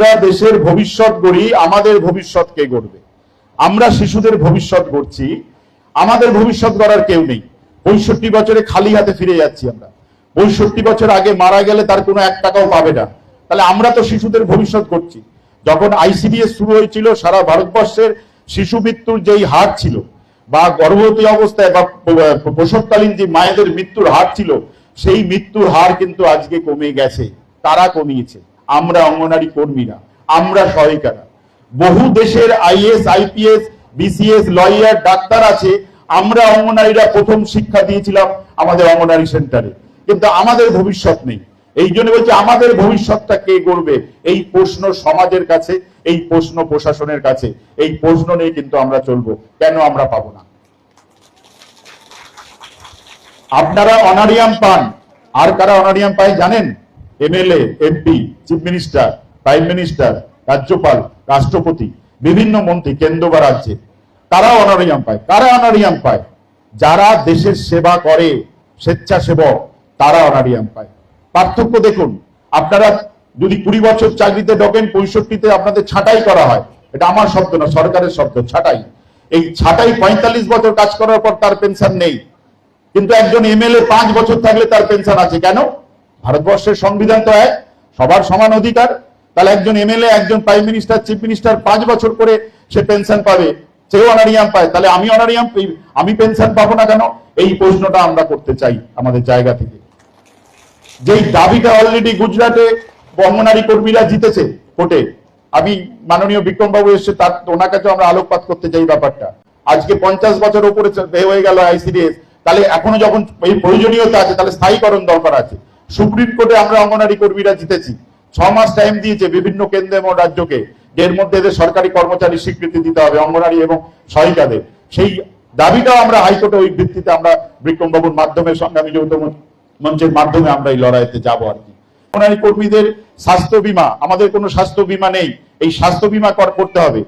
আমরা দেশের ভবিষ্যৎ গড়ি, আমাদের ভবিষ্যৎ কে গড়বে? আমরা শিশুদের ভবিষ্যৎ গড়ছি, আমাদের ভবিষ্যৎ গড়ার কেউ নেই। পঁয়ষট্টি বছরে খালি হাতে ফিরে যাচ্ছি আমরা। পঁয়ষট্টি বছর আগে মারা গেলে তার কোনো এক টাকাও পাবে না। তাহলে আমরা তো শিশুদের ভবিষ্যৎ করছি যখন আইসিডিএস শুরু হয়েছিল, সারা ভারতবর্ষের শিশু মৃত্যুর যেই হার ছিল, বা গর্ভবতী অবস্থায়, বা প্রসবকালীন যে মায়েদের মৃত্যুর হার ছিল, সেই মৃত্যুর হার কিন্তু আজকে কমে গেছে, তারা কমিয়েছে। আমরা অঙ্গনারী কর্মীরা, আমরা সহায়িকারা। বহু দেশের IAS IPS, BCS, lawyer, doctor আছে, আমরা অঙ্গনারীরা প্রথম শিক্ষা দিয়েছিলাম আমাদের অঙ্গনারী সেন্টারে। কিন্তু আমাদের ভবিষ্যৎ নেই। এই জন্য বলছি, আমাদের ভবিষ্যৎটা কে করবে এই প্রশ্ন সমাজের কাছে, এই প্রশ্ন প্রশাসনের কাছে, এই প্রশ্ন নিয়ে কিন্তু আমরা চলবো। কেন আমরা পাবো না? আপনারা অনারিয়াম পান। আর কারা অনারিয়াম পায় জানেন? MLA MP chief minister prime minister রাজ্যপাল রাষ্ট্রপতি বিভিন্ন মন্ত্রী কেন্দ্র বা রাজ্যে, তারা অনারিয়াম পায়। কারা অনারিয়াম পায়? যারা দেশের সেবা করে, স্বেচ্ছাসেবক, তারা অনারিয়াম পায়। পার্থক্য দেখুন, আপনারা যদি কুড়ি বছর চাকরিতে ঢোকেন, পঁয়ষট্টিতে আপনাদের ছাঁটাই করা হয়। এটা আমার শব্দ না, সরকারের শব্দ, ছাঁটাই। এই ছাঁটাই পঁয়তাল্লিশ বছর কাজ করার পর তার পেনশন নেই। কিন্তু একজন এমএলএ পাঁচ বছর থাকলে তার পেনশন আছে। কেন? ভারতবর্ষের সংবিধান তো এক, সবার সমান অধিকার। তাহলে একজন এমএলএ একজন প্রাইম মিনিস্টার চিফ মিনিস্টার পাঁচ বছর করে সে পেনশন পাবে, সেও অনারিয়াম পায়। তাহলে আমি অনারিয়াম আমি পেনশন পাবো না কেন? এই প্রশ্নটা আমরা করতে চাই আমাদের জায়গা থেকে। যেই দাবিটা অলরেডি গুজরাটে অঙ্গনারী কর্মীরা জিতেছে কোর্টে আমি মাননীয় বিক্রম বাবু এসছে, তার ওনার কাছে আমরা আলোকপাত করতে চাই ব্যাপারটা। আজকে পঞ্চাশ বছর উপরে হয়ে গেল আইসিডিএস তাহলে এখনও যখন এই প্রয়োজনীয়তা আছে, তাহলে স্থায়ীকরণ দরকার আছে। সুপ্রিম কোর্টে আমরা অঙ্গনারী কর্মীরা জিতেছি। ছ মাস টাইম দিয়েছে বিভিন্ন কেন্দ্র এবং রাজ্যকে। এর মধ্যে এদের সরকারি কর্মচারী স্বীকৃতি দিতে হবে অঙ্গনারী এবং সহায়িকাদের সেই দাবিটাও আমরা হাইকোর্টে ওই ভিত্তিতে আমরা বিক্রম বাবুর মাধ্যমে, সংগ্রামী যৌথ মঞ্চের মাধ্যমে আমরা এই লড়াইতে যাব আর কি। অঙ্গনারী কর্মীদের স্বাস্থ্য বীমা, আমাদের কোনো স্বাস্থ্য বীমা নেই। এই স্বাস্থ্য বীমা কর- করতে হবে।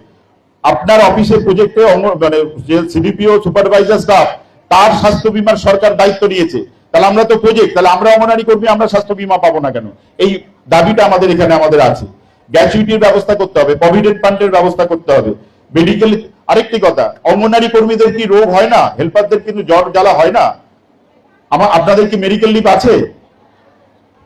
আপনার অফিসের প্রজেক্টে মানে সিডিপিও সুপারভাইজার স্টাফ তার স্বাস্থ্য বীমার সরকার দায়িত্ব নিয়েছে। তাহলে আমরা তো প্রজেক্ট তাহলে আমরা অঙ্গনারী কর্মী, আমরা স্বাস্থ্য বীমা পাবো না কেন? এই দাবিটা আমাদের এখানে আমাদের আছে। গ্র্যাচুইটির ব্যবস্থা করতে হবে, প্রভিডেন্ট ফান্ডের ব্যবস্থা করতে হবে। মেডিকেল, আরেকটি কথা অঙ্গনারী কর্মীদের কি রোগ হয় না? হেল্পারদের কিন্তু জ্বর জ্বালা হয় না? আমার আপনাদের কি মেডিকেল লিভ আছে?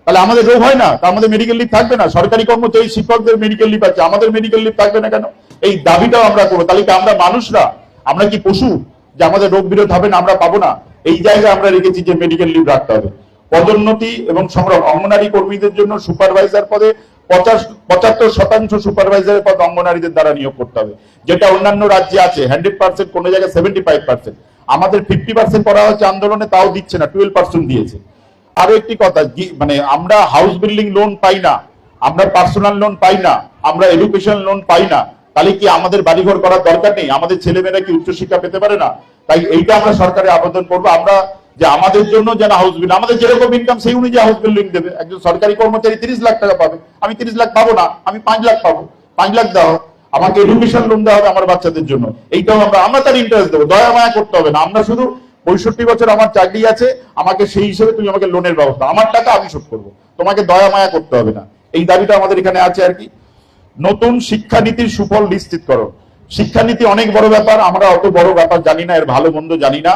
তাহলে আমাদের রোগ হয় না? তা আমাদের মেডিকেল লিভ থাকবে না? সরকারি কর্মচারী, শিক্ষকদের মেডিকেল লিভ আছে। আমাদের মেডিকেল লিভ থাকবে না কেন? এই দাবিটাও আমরা করব। তাহলে আমরা মানুষরা, আমরা কি পশু যে আমাদের রোগ বিরোধ হবে না, আমরা পাবো না? এই জায়গায় আমরা রেখেছি যে মেডিকেল লিভ রাখতে হবে। পদোন্নতি এবং সংগ্রহ অঙ্গনারী কর্মীদের জন্য সুপারভাইজার পদে আন্দোলনে, তাও দিচ্ছে না টুয়েলভ পার্সেন্ট দিয়েছে। আরও একটি কথা মানে আমরা হাউস বিল্ডিং লোন পাই না, আমরা পার্সোনাল লোন পাই না, আমরা এডুকেশন লোন পাই না, তাহলে কি আমাদের বাড়িঘর করার দরকার নেই? আমাদের ছেলেমেয়েরা কি উচ্চশিক্ষা পেতে পারে না? তাই এইটা আমরা সরকারে আবেদন করব। আমরা যে আমাদের জন্য যেন হাউস বিল আমাদের যেরকম ইনকাম সেই অনুযায়ী হাউস বিল্ডিং দেবে। একজন সরকারি কর্মচারী তিরিশ লাখ টাকা পাবে। আমি তিরিশ লাখ পাবো না, আমি পাঁচ লাখ পাবো। পাঁচ লাখ দেওয়া। আমাকে এডুকেশন লোন দেওয়া হবে আমার বাচ্চাদের জন্য। এইটাও আমরা আমরা তার ইন্টারেস্ট দেবো। দয়া মায়া করতে হবে না। আমরা শুধু পঁয়ষট্টি বছর আমার চাকরি আছে, আমাকে সেই হিসেবে তুমি আমাকে লোনের ব্যবস্থা, আমার টাকা আমি শোধ করব। তোমাকে দয়া মায়া করতে হবে না। এই দাবিটা আমাদের এখানে আছে আর কি। নতুন শিক্ষানীতির সুফল নিশ্চিতকরণ শিক্ষানীতি অনেক বড় ব্যাপার, আমরা অত বড় ব্যাপার জানি না, এর ভালো মন্দ জানি না।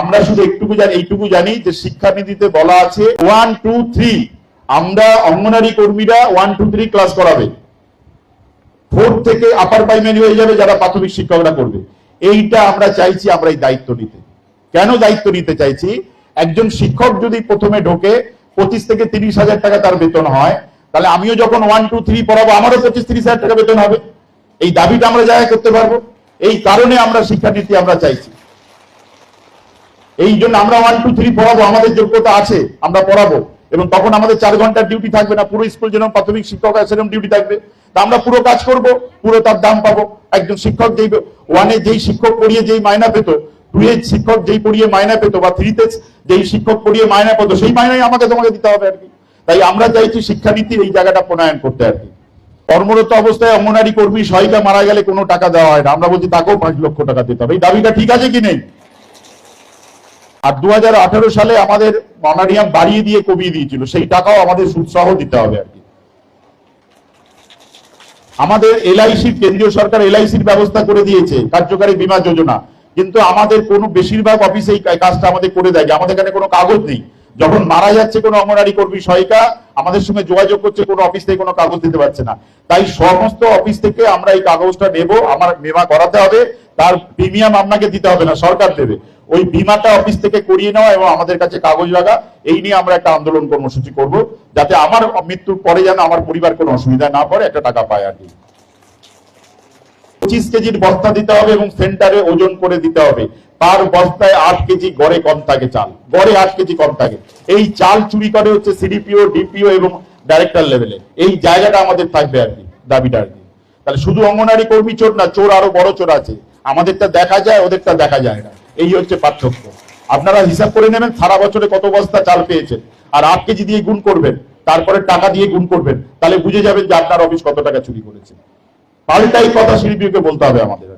আমরা শুধু একটুকু জানি, এইটুকু জানি যে শিক্ষানীতিতে বলা আছে ওয়ান টু থ্রি আমরা অঙ্গনারী কর্মীরা ওয়ান টু থ্রি ক্লাস করাবে। ফোর থেকে আপার প্রাইমারি হয়ে যাবে যারা প্রাথমিক শিক্ষকরা করবে। এইটা আমরা চাইছি, আমরা এই দায়িত্ব নিতে। কেন দায়িত্ব নিতে চাইছি? একজন শিক্ষক যদি প্রথমে ঢোকে, পঁচিশ থেকে তিরিশ হাজার টাকা তার বেতন হয়, তাহলে আমিও যখন ওয়ান টু থ্রি পড়াবো, আমারও পঁচিশ, তিরিশ হাজার টাকা বেতন হবে। এই দাবিটা আমরা জায়গা করতে পারব। এই কারণে আমরা শিক্ষানীতি আমরা চাইছি। এই জন্য আমরা ওয়ান টু থ্রি পড়াবো, আমাদের যোগ্যতা আছে, আমরা পড়াবো। এবং তখন আমাদের চার ঘণ্টার ডিউটি থাকবে না, পুরো স্কুল যেরকম প্রাথমিক শিক্ষক সেরকম ডিউটি থাকবে। তা আমরা পুরো কাজ করব, পুরো তার দাম পাবো। একজন শিক্ষক যেই ওয়ানে যেই শিক্ষক পড়িয়ে যেই মায়না পেত টু এ শিক্ষক যেই পড়িয়ে মায়না পেত, বা থ্রিতে যেই শিক্ষক পড়িয়ে মায়না পেত, সেই মায়নাই আমাকে তোমাকে দিতে হবে আর কি। তাই আমরা চাইছি শিক্ষানীতির এই জায়গাটা প্রণয়ন করতে আর কি। কর্মরত অবস্থায় অঙ্গনারী কর্মী সহায়িকা মারা গেলে কোনো টাকা দেওয়া হয় না। আমরা বলছি তাকেও পাঁচ লক্ষ টাকা দিতে হবে। এই দাবিটা ঠিক আছে কি নেই? আর দুহাজার আঠারো সালে আমাদের অনারিয়াম বাড়িয়ে দিয়ে কমিয়ে দিয়েছিল। সেই টাকাও আমাদের সুৎসাহ দিতে হবে আর কি। আমাদের এলআইসির কেন্দ্রীয় সরকার এলআইসির ব্যবস্থা করে দিয়েছে, কার্যকারী বীমা যোজনা। কিন্তু আমাদের কোনো বেশিরভাগ অফিসে এই কাজটা আমাদের করে দেয় আমাদের এখানে কোনো কাগজ নেই। যখন মারা যাচ্ছে কোনো অঙ্গনারী কর্মী সহায়িকা, আমাদের সঙ্গে যোগাযোগ করছে, কোনো অফিস থেকে কোনো কাগজ দিতে পারছে না। তাই সমস্ত অফিস থেকে আমরা এই কাগজটা নেব, আমার বীমা করাতে হবে, তার প্রিমিয়াম আপনাকে দিতে হবে না, সরকার দেবে। ওই বীমাটা অফিস থেকে করিয়ে নেওয়া এবং আমাদের কাছে কাগজ লাগা, এই নিয়ে আমরা একটা আন্দোলন কর্মসূচি করব, যাতে আমার মৃত্যুর পরে যেন আমার পরিবার কোনো অসুবিধা না পড়ে, একটা টাকা পায় আর কি। পঁচিশ কেজির বস্তা দিতে হবে এবং সেন্টারে ওজন করে দিতে হবে। পার বস্তায় আট কেজি গড়ে কম থাকে চাল, গড়ে আট কেজি কম থাকে। এই চাল চুরি করে হচ্ছে সিডিপিও, ডিপিও এবং ডাইরেক্টর লেভেলে এই জায়গাটা আমাদের থাকবে আর কি, দাবিটা আর কি। তাহলে শুধু অঙ্গনারী কর্মী চোর না, চোর আরও বড় চোর আছে। আমাদেরটা দেখা যায়, ওদেরটা দেখা যায় না। এই হচ্ছে পার্থক্য। আপনারা হিসাব করে নেবেন, সারা বছরে কত বস্তা চাল পেয়েছেন। আর আট কেজি দিয়ে গুণ করবেন, তারপরে টাকা দিয়ে গুণ করবেন, তাহলে বুঝে যাবেন যে আপনার অফিস কত টাকা চুরি করেছে। পাল্টাই কথা শিল্পীকে বলতে হবে আমাদের